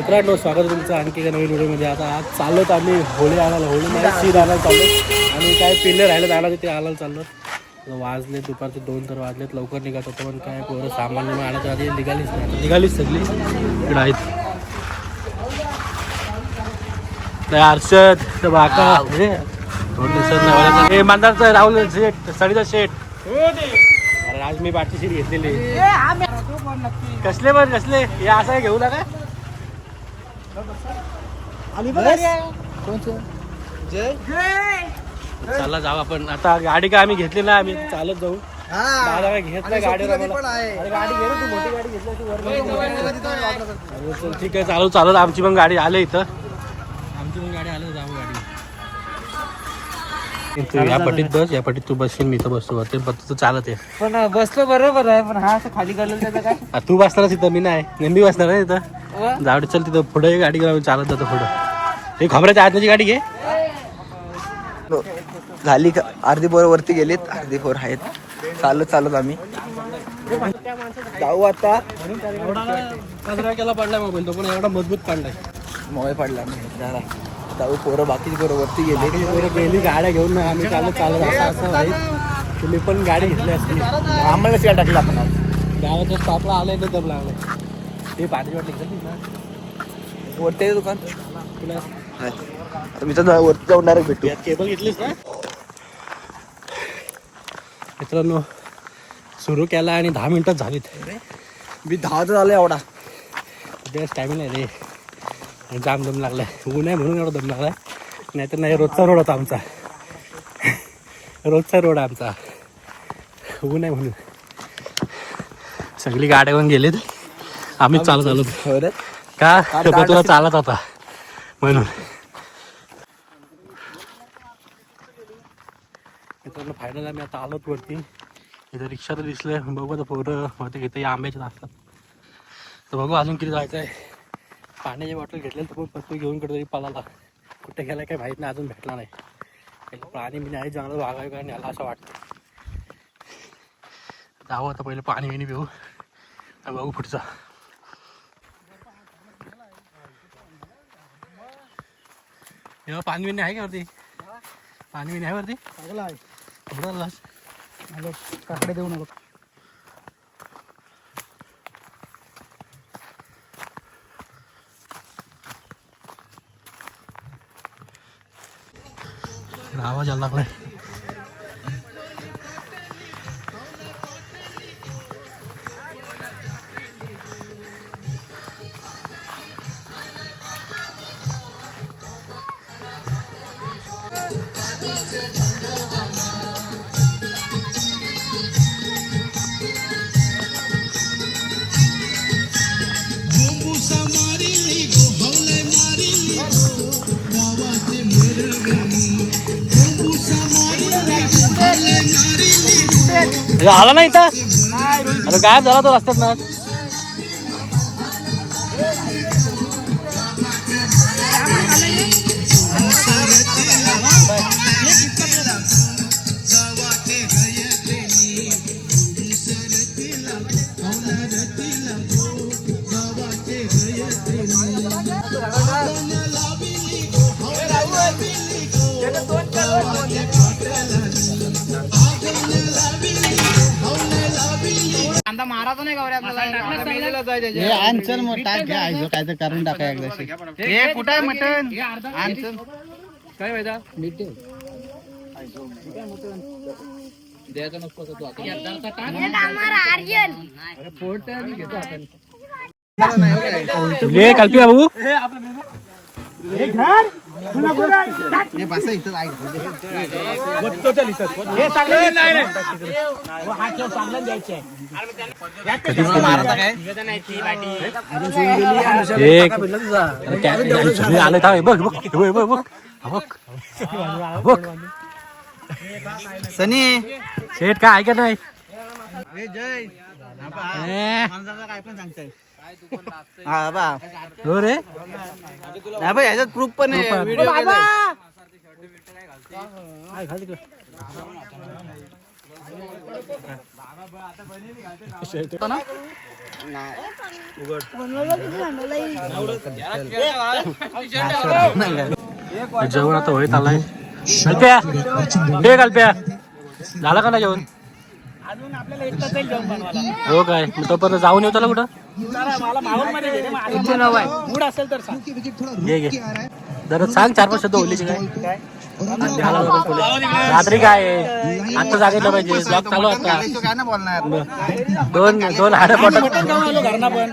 मित्रांनो स्वागत तुमचं आणखी एका नवीन व्हिडिओमध्ये. आता आज चालत आम्ही होळी आणायला होळी नाही शीर आणायला चाललो आणि काय पिल्ले राहिले जायला ते आणायला चाललो वाजले दुपारचे दोन तर वाजलेत लवकर निघत होतं पण काय पोरं सामान बिमान आणायच्या आधी निघालीच नाही. निघालीच सगळी. इकडं आहेत. हर्षद बाका. हे. दोन दिवसात हे मांदारचं राहुल शेठ सडीचा शेठ. अरे आज मी बाटली शीर घेतलेली कसले पण कसले? हे असं घेऊ नका. चला जाऊ आपण. आता गाडी काय आम्ही घेतली ना आम्ही. चालत जाऊ. दादा काय घेत नाही गाडीवर आम्हाला. अरे गाडी घे ना तू मोठी गाडी घेतली वर. अरे चल, ठीक आहे चालू चालत. आमची पण गाडी आले इथं. तू या पटीत बस या पटीत तू बसशील मी इथं बसतो. ते पण तू चालत आहे पण बसलो बरोबर आहे पण हा असं खाली करलं त्याचं काय? आ, तू बसणार तिथं मी नाही. नेहमी बसणार आहे तिथं जाऊ दे, चल तिथं पुढे गाडी घेऊन आम्ही चालत जातो पुढं. हे खबऱ्याच्या आतमध्ये गाडी घे. झाली का? अर्धी पोरं वरती गेलीत अर्धी पोर आहेत. चालत चालत आम्ही. जाऊ आता. एवढा कचरा केला पडलाय मोबाईल तो पण एवढा मजबूत पडलाय. मोबाईल पडला नाही जरा. जाऊ पोरं बाकीची पोरं वरती गेली. पोरं गेली गाड्या घेऊन आम्ही चालत चालत असं असं भाई तुम्ही पण गाडी घेतली असती. आम्हाला शिया टाकला आपण. गावाच्या स्टॉपला आलाय तर दम लागलाय. ते पाणी वाटली वरती आहे दुकान. तुला. आता मी तर वरती जाऊन डायरेक्ट भेटू. यात केबल घेतलीस ना? मित्रांनो सुरू केला आणि दहा मिनिटात झालीत. मी दहा तर झालं एवढा. स्टॅमिना आहे रे. जाम दम लागलाय. ऊन आहे म्हणून एवढा दम लागलाय. नाहीतर नाही रोजचा रोड होता आमचा. रोजचा रोड आमचा. ऊन आहे म्हणून. सगळी गाड्या घेऊन गेलेत. आम्हीच चालत आलो. का? तर तुला चालत होता. म्हणून. मित्रांनो फायनल आम्ही आता आलोत वरती. इथं रिक्षा तर दिसलंय. बघू आता पोरं होते इथे आंब्याचे असतात तर बघू अजून किती जायचं आहे पाण्याची बॉटल घेतली तर पण पत्तू घेऊन कुठेतरी पळाला कुठे गेला काही माहीत नाही अजून भेटला नाही. प्राणी मी नाही चांगलं वागावे का याला असं वाटतं. जावं आता पहिले पाणी बिणी पिऊ आणि बघू पुढचा. पाणी बिणी आहे का वरती? पाणी बिणी आहे वरती? काकडे देऊ नको आवाज आला लागलाय. आला नाही इथं? अरे गायब झाला तो रस्त्यात ना नाही हे आणचल मोठा घ्या आयजो काय तर करून टाका एकदा हे कुठं आहे मटन आणचल काय पाहिजे मीठ द्यायचा नसतो तो ये कल्पी बाबू. हे बसा काय एक थांब हे बघ बघ बघ बघ बघ सनी शेठ काय ऐकत नाही जय काय पण सांगताय हा बा. हो रे. नाही बा याच्यात प्रूफ पण आहे. व्हिडिओ काय खाली कर. जेवण आता होईत आलाय. झालं का ना जेवण? अजून आपल्याला एक तास जेवण बनवायला. हो काय? मग तोपर्यंत जाऊन येऊ त्याला कुठं? जरा मला घे रे, मग आता मूड असेल तर सांग. घे घे जरा सांग चार पाच शब्द होलीचे काय? वगैरे थोडे. रात्री काय? आहे? आता जागेला पाहिजे. ब्लॉग चालू आता काय ना बोलणार. दोन दोन हाडं पोटात जाऊन आलो घरना पण.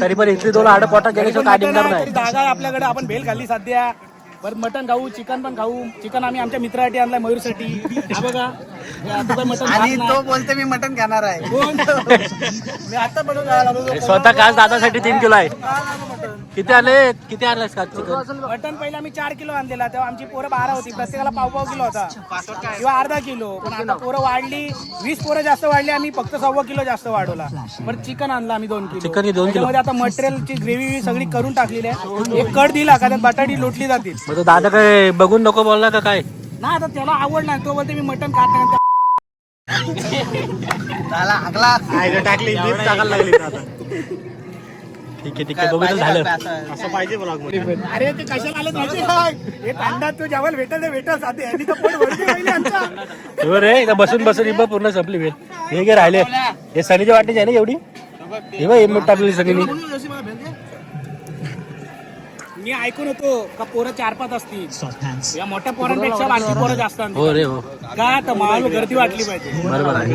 तरी पण इथली दोन हाडं पोटात गेल्याशिवाय काय निघणार तरी नाही. जागा आहे आपल्याकडे. आपण भेल खाल्ली सध्या. परत मटन खाऊ चिकन पण खाऊ. चिकन आम्ही आमच्या मित्रासाठी आणलाय मयूरसाठी. हा बघा. आणि तो बोलते मी मटन खाणार आहे. मी आता बनवून खायला लागलो. हे स्वतः काल दादासाठी तीन किलो आहे. किती आले? किती आणलायस का चिकन मटन पहिला आम्ही चार किलो आणलेला तेव्हा आमची पोरं बारा होती. प्रत्येकाला पाव पाव किलो होता. किंवा अर्धा किलो. पण आता पोरं वाढली. वीस पोरं जास्त वाढली आम्ही फक्त सव्वा किलो जास्त वाढवला. पण चिकन आणलं आम्ही दोन किलो. चिकन दोन किलो. आता मटेरियलची ग्रेव्ही सगळी करून टाकलेली आहे. एक कड दिला का त्यात बटाटी लोटली जातील. मग तो दादा काय बघून नको बोलला का काय? ना आता त्याला आवड नाही तो बोलते मी मटन खात नाही. टाकली टाकायला लागली ठीक आहे ठीक आहे झालं. अरे ते कशाला आले माहिती आहे? हे कांदा तू जेव्हा भेटल ते भेटल साधे. यांनी तर पोट भरते पहिले आमचा. हो इथं बसून बसून इथं पूर्ण संपली वेळ. हे घे राहिले. हे सनीच्या वाटेची आहे ना एवढी? हे बघ हिंमत टाकली सनीनी मी ऐकून होतो का पोरं चार पाच असतील? या मोठ्या पोरांपेक्षा बाकी पोरं जास्त. हो रे हो. का तर माल गर्दी वाटली पाहिजे? बरोबर आहे.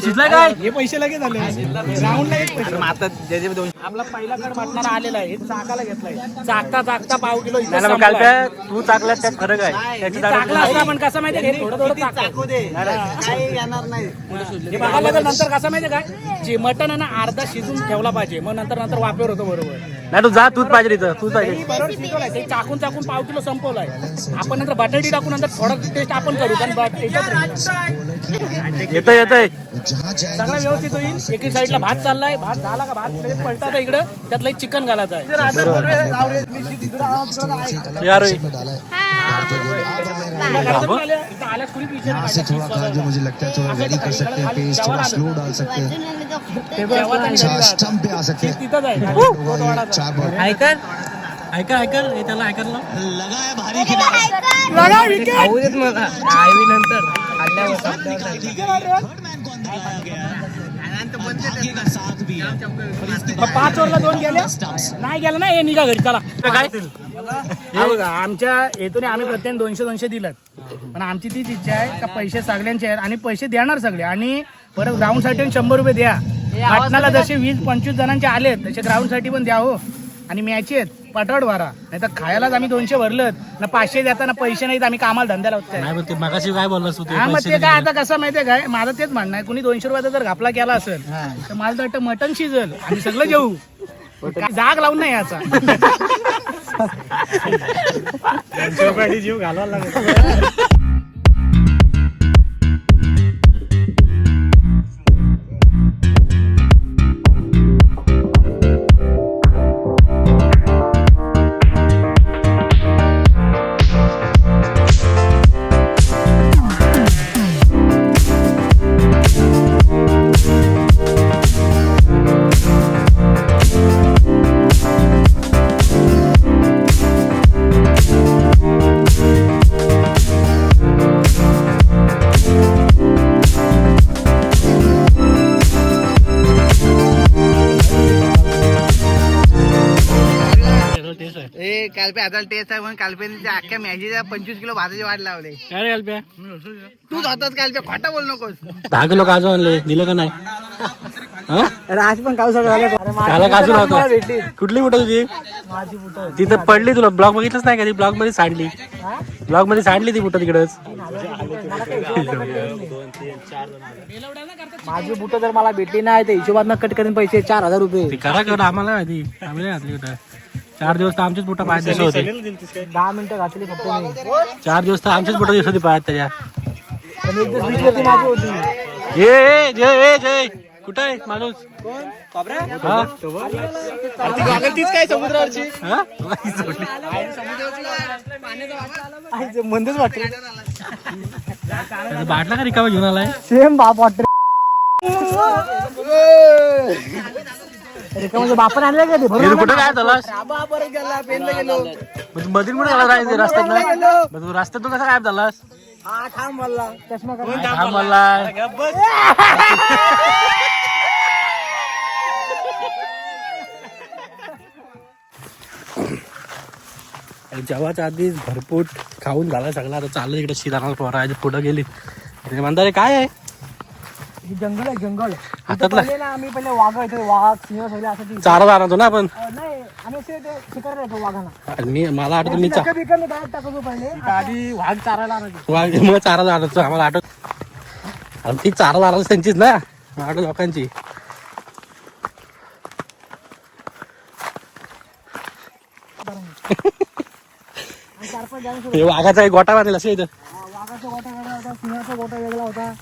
शिजलाय काय? हे पैसे लगेच एक पैसे. आपला पहिला कड वाटणारा आलेला आहे. हे चाकाला घेतलाय. चाकता चाकता पाव किलो तू चाकल्यात त्यात फरक आहे. त्याची चाकला असता पण कसं माहितीये का? थोडं थोडं चाकू दे? हे. बघायला नंतर कसं माहितीये काय? जे मटन आहे ना अर्धा शिजून ठेवला पाहिजे. मग नंतर नंतर वापर होतो बरोबर. नाही तू जा तूच पाहिजे इथं तूच पाहिजे. हे बरोबर ते चाकून चाकून पाव किलो संपवलाय. आपण नंतर बटाटी टाकून नंतर थोडं टेस्ट आपण करू कारण याच्यात येतं येतंय. सगळं व्यवस्थित होईल. एकी साईडला भात चाललाय. भात झाला का भात? लगेच पलटाचा इकडं. त्यातलं एक चिकन घालायचं आहे. यार होय. इथं आल्यास कुणी विचार यहाँ से थोड़ा कलर जो मुझे लगता है थोड़ा वेरी कर सकते हैं पेस्ट थोड़ा स्लो डाल सकते हैं चार स्टम्प पे आ सकते. हैं तिथंच आहे. ओवर चार बॉल ऐकर ऐकर ऐकर हे त्याला ऐकरला लगा है खिलाड़ी पाच ओव्हरला दोन गेले। नाही गेलं ना हे निघा घरी चला. काय? हा बघा आमच्या हेतून आम्ही प्रत्येक दोनशे दोनशे दिलं. पण आमची तीच इच्छा आहे का पैसे सगळ्यांचे आहेत आणि पैसे देणार सगळे. आणि परत ग्राउंडसाठी शंभर रुपये द्या. पाटणाला जसे वीस पंचवीस जणांचे आलेत तसे ग्राउंडसाठी पण द्या हो. आणि मॅच आहेत पटावड भरा नाही तर खायलाच आम्ही दोनशे भरलं ना पाचशे देताना पैसे नाहीत आम्ही कामाला धंद्याला होत नाही पण ते मगाशी काय बोललास तू ते हा मग पैसे ते काय आता कसं माहितीये काय? माझं तेच म्हणणं आहे कुणी दोनशे रुपयाचा जर घापला केला असेल तर मला तर वाटतं मटन शिजल आणि सगळं जेऊ. काय जाग लावून नाही याचा. जीव घालावा लागेल. कालपे आता टेस्ट आहे म्हणून कालपे अख्ख्या मॅचीच्या पंचवीस किलो भाताची वाट लावले. काय रे अल्प्या तू जातोस कालपे खोटा बोल नकोस. दहा किलो काजू आणले दिलं का नाही? आज पण सगळं त्याला काजू नव्हतं. कुठली बुट तुझी तिथं पडली तुला. ब्लॉग बघितलंच नाही का? ती ब्लॉगमध्ये सांडली. ब्लॉगमध्ये सांडली ती बुट तिकडच. माझी बुट जर मला भेटली नाही तर हिशोबात कट करून पैसे चार हजार रुपये. करा कर आम्हाला माहिती. आम्ही नाही घातली कुठं. चार दिवस तर आमचीच बुट पायात दिसत होते? दहा मिनिटं घातली फक्त मी. चार दिवस तर आमचीच बुट दिसत होती पायात त्याच्या पण एक दिवस बीच वरती माझी होती. ए ए, जय ए जय कुठं आहे माणूस? हा? तीच काय समुद्रावरची हा? नाही सोडली. मंदच वाटत त्याचा बाटला का रिकामा घेऊन आलाय? सेम बाप वाटत. म्हणजे बापन आणलं का ते? कुठं काय झालास परत गेला पेनला गेलो. मग मधील कुठे झाला राहायचं? रस्त्यात मग तू रस्त्यात तू कसा गायब झालास? हा थांब बोलला चष्मा काढ. थांब मला. जेवाच्या आधी भरपूर खाऊन झाला सगळा. आता चाललं इकडे शिराला पोरा पुढं गेली. ते म्हणतात काय आहे? हे जंगल आहे जंगल. हातातला पहिले ना आम्ही पहिले वाघ इथे वाघ सिंह सगळे असं ती- चारा जाणतो ना आपण? अं, नाही आम्ही असे ते शिकार येतो वाघांना आणि मी मला आठवतं मी चा- बिकं बिकं मी बाहेर टाकतो पहिले. आधी वाघ चारायला आणायचे वा- मग चारा जाणतो आम्हाला आठवत आणि ती चारा जाणारच त्यांचीच ना आठवत लोकांची. आणि चार पाच जण हे वाघाचा एक गोटा बांधलेला असे इथं. वाघाचा गोटा वेगळा होता सिंहाचा गोटा वेगळा होता.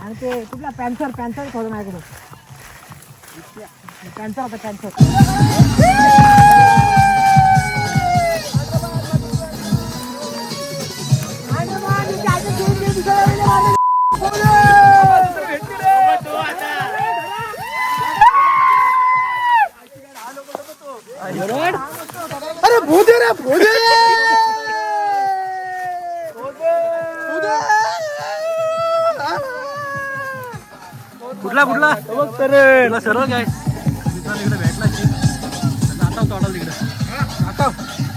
आणि ते कुठला पॅन्सर पॅन्सर होता माझ्याकडे पॅन्सर होता पॅन्सर अरे भोजे रे भूत कुठला कुठला? तुला सर्व काय? इकडे भेटला आता तोडाल तिकडे.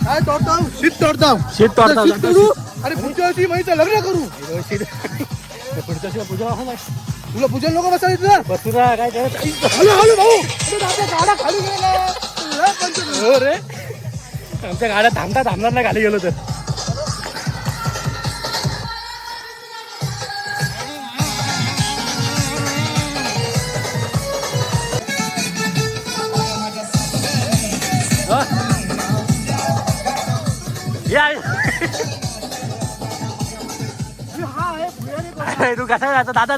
काय तोडताव? शीत तोडताव. शेत तोडता करू? अरे पुढच्या वर्षी माहिती लग्न करू. पुढच्या शिवाय पूजा तुला पूजन लोक बसायचं बसुरा काय करत हॅलो हॅलो भाऊ. गाडा खाली गेला हो रे. आमच्या गाड्या थांबता थांबणार नाही खाली गेलो तर. अरे तू कसा जायचा दादा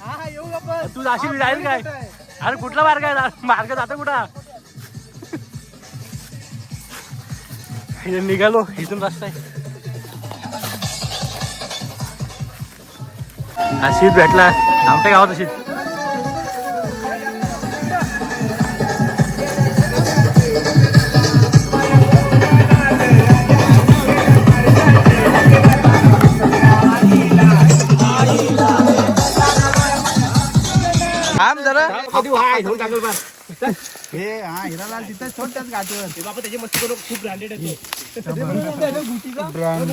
हा हा येऊ आपण. तू जाशील मी जाईल काय? अरे कुठला मार्ग आहे? मार्ग जातो कुठं? निघालो इथून रस्ता आहे. शीत भेटला. आमच्या गावात शीत जरा हे हा हिरालाल तिथे छोट्याच घाटीवर बाबा त्याची मस्ती करून खूप ब्रँडेड आहे नारीला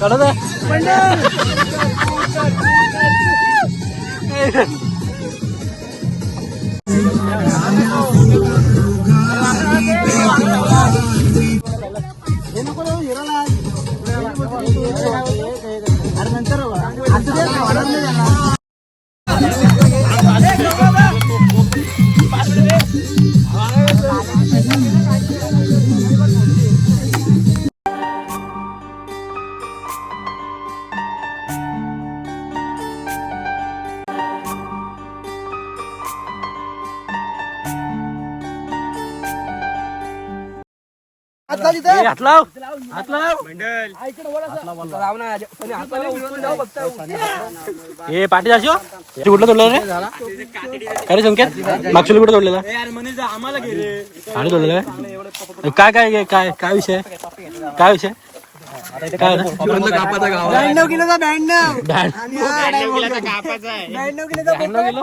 पाणी हात लाव. हात लाव. ए पाठी जाशो कुठलं तोडलं रे? काय रे संकेत? मागच्या कुठं तोडलेला? आणि तोडलेलं आहे? काय काय काय काय विषय? काय विषय? काय ब्याण्णव किलोचा ब्याण्णव. ब्याण्णव किलो?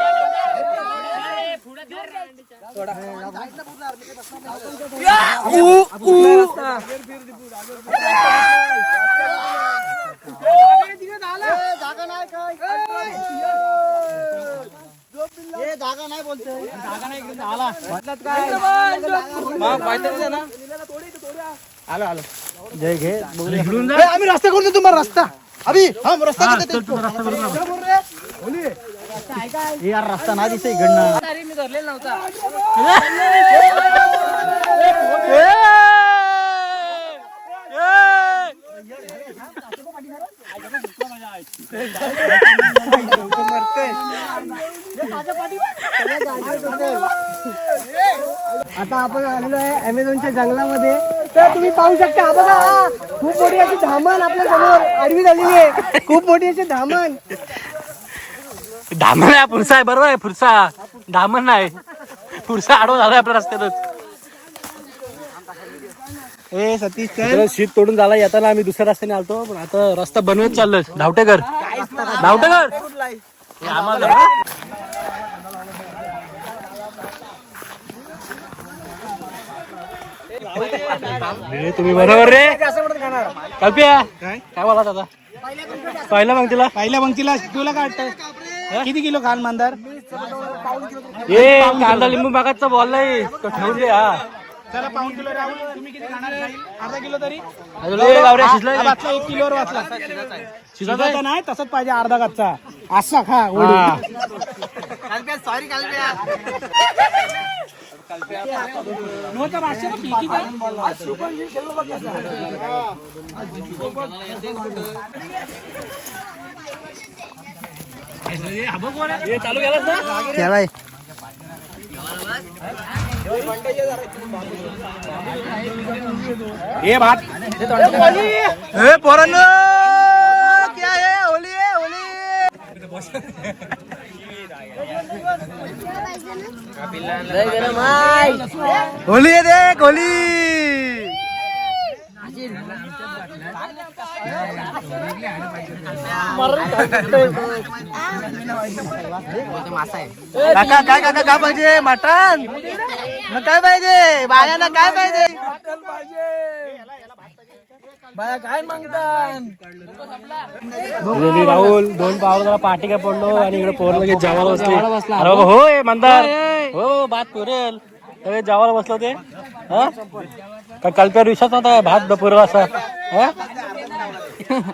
जय घे इकडून जा आम्ही रस्ता करतो तुम्हाला रस्ता. अभि हा रस्ता हा, चल तुझा रस्ता करून लाव. यार रस्ता ना दिसे इकडनं. आता आपण आलेलो आहे अमेझॉनच्या जंगलामध्ये. तर तुम्ही पाहू शकता हा बघा हा, खूप मोठी अशी धामण आपल्यासमोर आडवी झालेली आहे. खूप मोठी अशी धामण. धामण आहे पुरसा आहे बरोबर आहे पुरसा धामण नाही. पुरसा आडवा झालाय आपल्या रस्त्यातच. ए सतीश शीत तोडून झाला येताना आम्ही दुसऱ्या रस्त्याने आलतो पण आता रस्ता बनवत चाललोय. धावटेकर. धावटेकर. हे आम्हाला. हा? रे, तुम्ही बरोबर रे. कल्पिया. काय? बोला आता? पाहिलं मग तिला पहिल्या पंक्तीला तुला काय वाटतं? किती किलो खाल मांदार? ए कांदा लिंबू मागाचा बोललाय तो ठेवून दे हा. चला पाऊन किलो राहुल. तुम्ही किती खाणार खाईल? अर्धा किलो तरी. ए, गावऱ्या शिजलाय. हा, वाचला एक किलोवर वाचला. शिजत आहे? शिजायचा नाही तसंच पाहिजे अर्धा कच्चा असा खा ओढून. हा. नव्हता ना ना केलाय हे भात ए पोरांनो क्या है होली है होली होली है देख होली काका काय काका काय पाहिजे? मटण? मग काय पाहिजे? बायाला काय पाहिजे? बाया काय मागतात राहुल दोन पावर जरा पाठी काय पडलो आणि इकडे पोर लगेच जेवायला बसले. अरे बाबा होय मंदार. हो भात पुरेल. लगेच जेवायला बसलो ते हा? का कल्प्यावर विश्वास नव्हता भात पुरेल असा. हा? यार.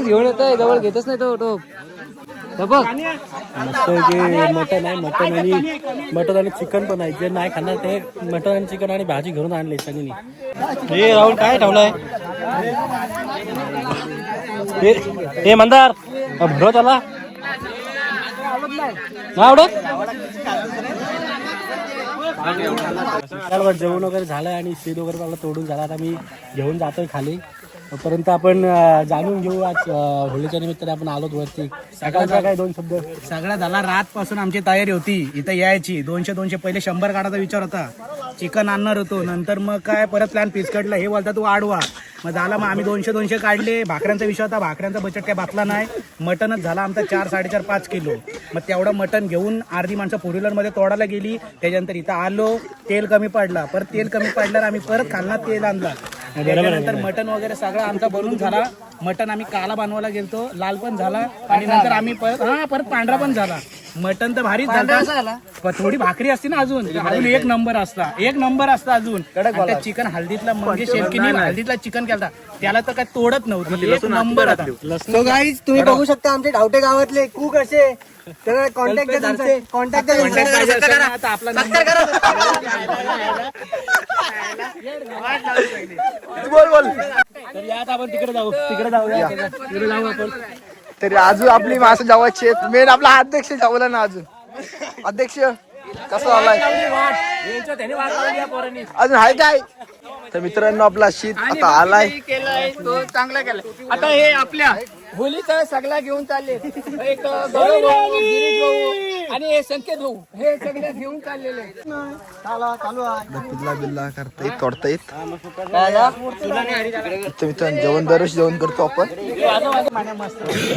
घेऊन येतोय जवळ घेतच नाही तो टोप मस्त की मटन आहे मटन आणि मटन आणि चिकन पण आहे. जे नाही खाणार ते मटन आणि चिकन आणि भाजी घरून आणले सगळी हे राहुल काय ठेवलाय? हे मंदार भरो त्याला नाही आवडत? जेवण वगैरे झालं आणि शेत वगैरे मला तोडून झाला आता मी घेऊन जातोय खाली. पर्यंत आपण अं, जाणून घेऊ आज अं, होळीच्या निमित्ताने आपण आलोत वरती. सकाळचा काय दोन शब्द? सगळा झाला. रात पासून आमची तयारी होती. इथं यायची. दोनशे दोनशे पहिले शंभर काढायचा विचार होता. चिकन आणणार होतो. नंतर मग काय? परत प्लॅन फिसकटला हे बोलता तू आडवा. मग झाला मग आम्ही दोनशे दोनशे काढले. भाकऱ्यांचा विषय होता. भाकऱ्यांचा बजेट काय बातला नाही. मटनच झाला आमचा चार साडेचार पाच किलो. मग तेवढं मटन घेऊन अर्धी माणसं फोर व्हीलरमध्ये तोडायला गेली. त्याच्यानंतर इथं आलो. तेल कमी पडला. परत तेल कमी पडल्यावर आम्ही परत खालना तेल आणला. त्याच्यानंतर मटन वगैरे सगळं आमचा बनवून झाला. मटन आम्ही काला बनवायला गेलतो लाल पण झाला आणि नंतर आम्ही परत हा परत पांढरा पण झाला. मटन तर भारीच झाला. पण थोडी भाकरी असते ना अजून अजून एक नंबर असता एक नंबर असता अजून. त्या चिकन हल्दीतला म्हणजे शेफकीने हल्दीतला चिकन केलता. त्याला तर काय तोडत नव्हतं एक नंबर गाईज तुम्ही बघू शकता आमचे धावटे गावातले कुक असे तर कॉन्टॅक्ट कॉन्टॅक्ट आता आपला बोल बोल. तर या आता आपण तिकडे जाऊ. तिकडे जाऊया. तिकडे जाऊ आपण. तरी अजून आपली माणसं जावायची मेन आपला अध्यक्ष जावला ना अजून. अध्यक्ष कसं झालाय? अजून आहे काय? तर मित्रांनो आपला शीत आता आलाय. चांगला केलाय. आता हे आपल्या होलीचा सगळा घेऊन चालले. एक गौरव भाऊ, गिरीश भाऊ आणि हे संकेत भाऊ हे सगळे घेऊन चाललेले. बिल्ला बिल्ला करता येत तोडता येत तर मित्रांनो जेवण दररोज जेवण करतो आपण.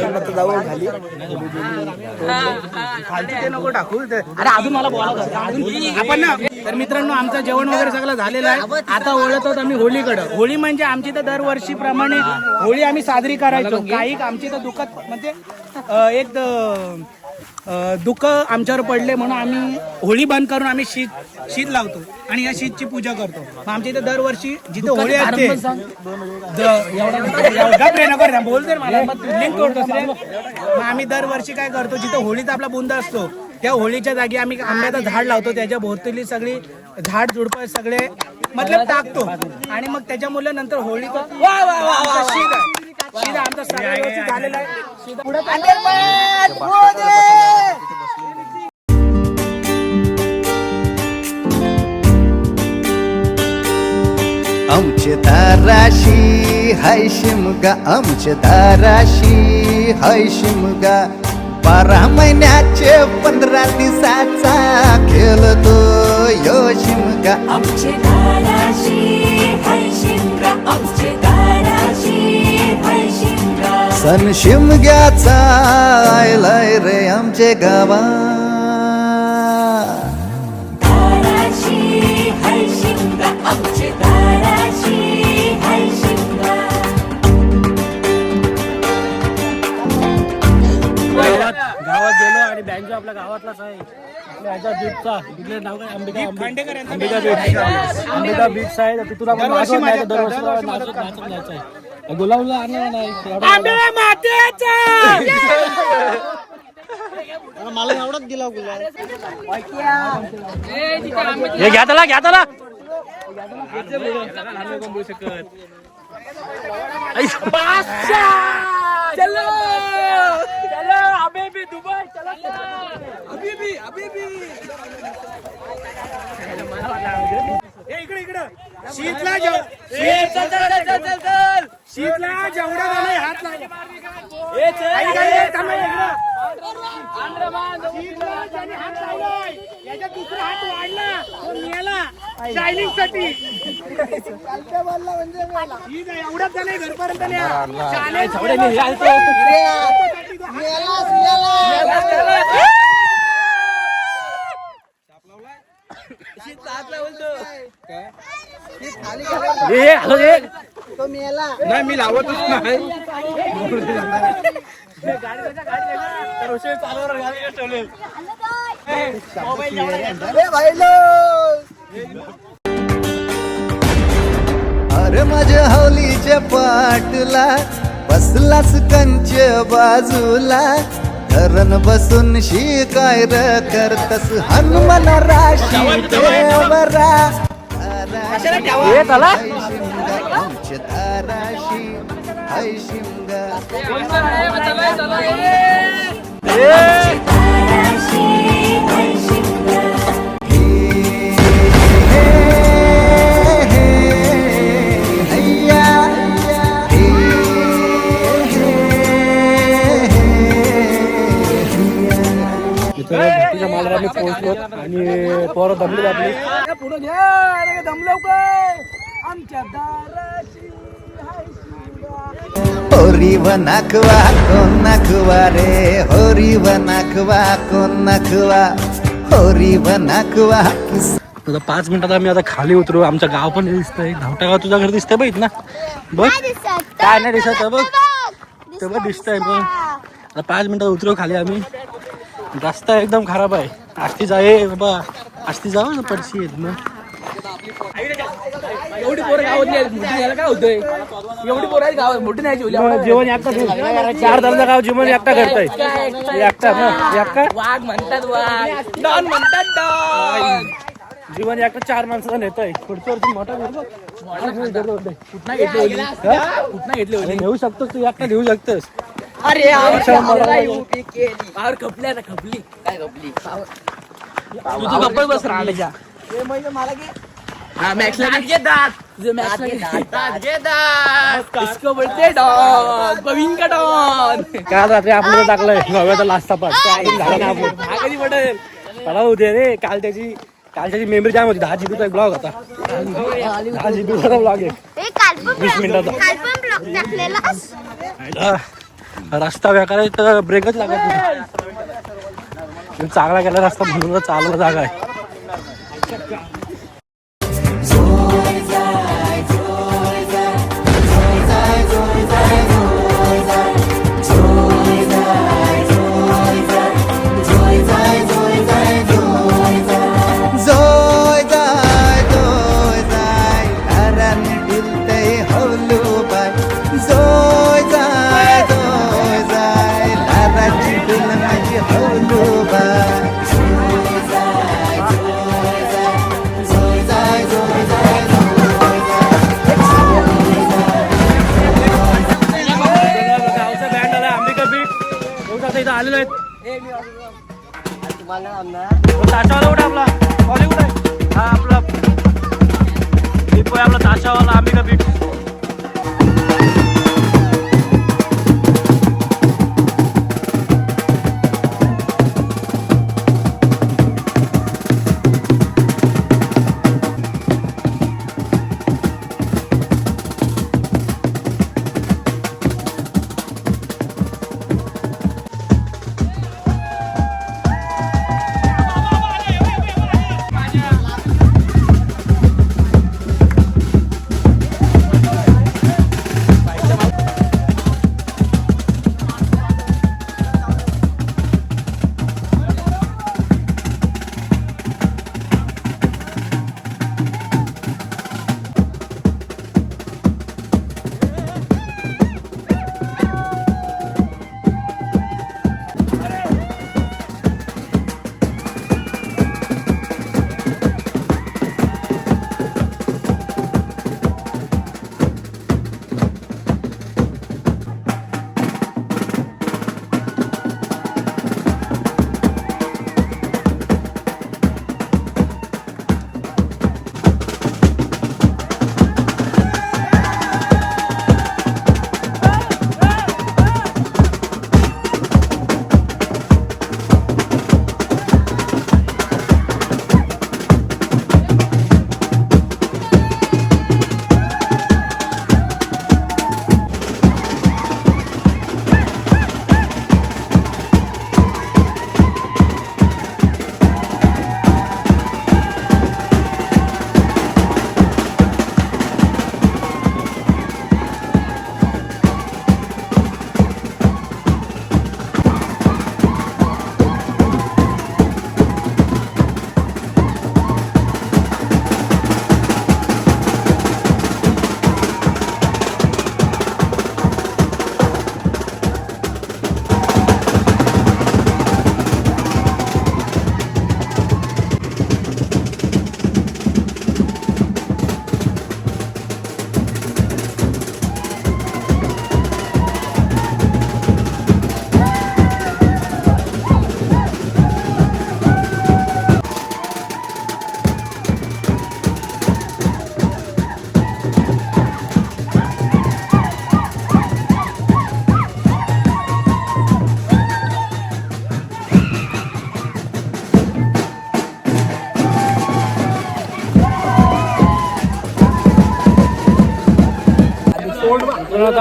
आता झाली खालती ते नको टाकू. ते- अरे अजून मला बोलावं अजून आपण ना तर मित्रांनो आमचं जेवण वगैरे सगळं झालेलं आहे. आता ओळखत आहोत आम्ही होळीकडं. होळी म्हणजे आमची तर दरवर्षी प्रमाणे होळी आम्ही साजरी करायचो. काही आमची तर दुःखत म्हणजे एक दुःख आमच्यावर पडले म्हणून आम्ही होळी बंद करून आम्ही शीत शीत लावतो आणि या शीतची पूजा करतो. मग आमच्या इथे दरवर्षी जिथे होळी असते मला मग आम्ही दरवर्षी काय करतो जिथे होळीचा आपला बुंद असतो त्या होळीच्या जागी आम्ही आंब्याचं झाड लावतो त्याच्या भोवतली सगळी झाड झुडपं सगळे मतलब टाकतो. आणि मग त्याच्यामुळे नंतर होळीचा वा वा वा वा शीत आहे. शीत आहे, आमचा सगळं व्यवस्थित झालेला आहे. आमचे दाराशी हाय शिमगा. आमचे दाराशी हाय शिमगा. बारा महिन्याचे पंधरा दिवसाचा खेळतो यो शिमगा. आमचे सण शिमग्याचा आयलाय रे आमचे गावा बँजो आपल्या गावातलाच आहे. आपल्या ह्याच्या बीटचा तिथले नाव काय? अंबिका अंबि- खांडेकर यांचा अंबिका बीट अंबिका बीट्स आहे. तर तिथून आपण नाचत नाही, दरवर्षी दरवर्षी नाचत नाचत आहे. गुलाबला आणलं नाही एवढं- मला एवढाच दिला गुलाब. हे घ्या त्याला घ्या त्याला. ए, इकडे इकडे. शीतला जेव- शीत- शीतला जेवढा झालाय हात लावा. याचा दुसरा हात वाढला, तो मेला. शायनिंगसाठी. शीत आहे, एवढंच झालंय घरपर्यंत न्या. शाळेत- हे हॅलो हे. तो मेला. नाही मी लावतच नाही. अरे माझ्या हवलीच्या पाटला बसलास कंच बाजूला. धरण बसून शिकाय र करतस. हनुमान राशी देवरा. त्याला आमच्या दाराशी हाय शिमगा दाराशी हाय शिमगा हे, हे, हैया, हे, हे, मित्रांनो भक्तीच्या मालाला आम्ही पोहोचलो आणि पोरं दमली आपली पुढे घ्या अरे दम लवकर आमच्या दाराशी हाय शिमगा. होरी व नाखवा कोण नाखवा रे? होरी व नाखवा कोण नाखवा? होरी व नाखवा. किस आता पाच मिनिटात आम्ही आता खाली उतरू. आमचं गाव पण दिसतंय. धावटा गाव तुझं घर दिसतंय बघ ना? बघ. काय नाही दिसत बघ. तेव्हा दिसतंय पण आता पाच मिनिटात उतरू खाली आम्ही. रस्ता एकदम खराब आहे. आस्ती जाय बाबा. आस्ती जाऊ ना पडशी येत मग एवढी पोरं गावात नाही मोठी झालं काय होतंय? एवढी पोरं आहेत गावात. मोठी जेवण एकटा चार दरचा गाव जेवण एकटा करताय. एकटा ना एकटा. वाघ म्हणतात वाघ. डॉन म्हणतात डॉन. जीवन एकटा चार माणसाला नेतोय. पुढच्या वर्षी मोठा कुठं घेतली ओली कुठं घेतली ओली नेऊ शकतोस तू एकटा घेऊ शकतोस. अरे पावर खपली आता खपली. काय खपली? तुझं गप्पा बस रांडाच्या हा मॅक्सला घेतात तुझं मॅक्सला घेतात इसको बोलते डॉन पवीन का डॉन काल रात्री आपल्याला टाकलंय नव्याचा लास्ट पाठ झाला ना आपण. हा कधी पडेल मला उद्या रे. काल त्याची काल त्याची मेमरी जाम होती. दहा जीबीचा एक ब्लॉग होता. दहा जीबीचा ब्लॉग आहे ए, काल पण वीस मिनिटाचा. काल पण ब्लॉग टाकलेलास? आयला, रस्ता आहे तर ब्रेकच लागत नाही चांगला गेला रस्ता म्हणून चालला जागा आहे.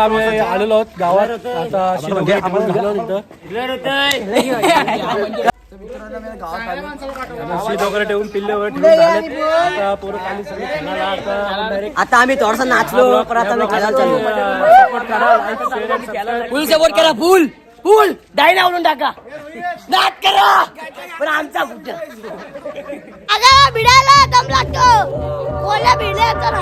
आम्ही आलेलो आहोत गावात. आता शिवगे आपण झालो तिथं शीत वगैरे ठेवून पिल्ले वगैरे ठेवून झालेत. आता पोरं खाली सगळे खेळायला आता direct आता आम्ही थोडासा नाचलो पण आता आम्ही खेळायला चाललो. support करा, like, share and subscribe. Full support करा फुल. फुल. डायना म्हणून टाका. नाच करा. पण आमचा कुठं? अगं भिडायला दम लागतो. कोणला भिडले तर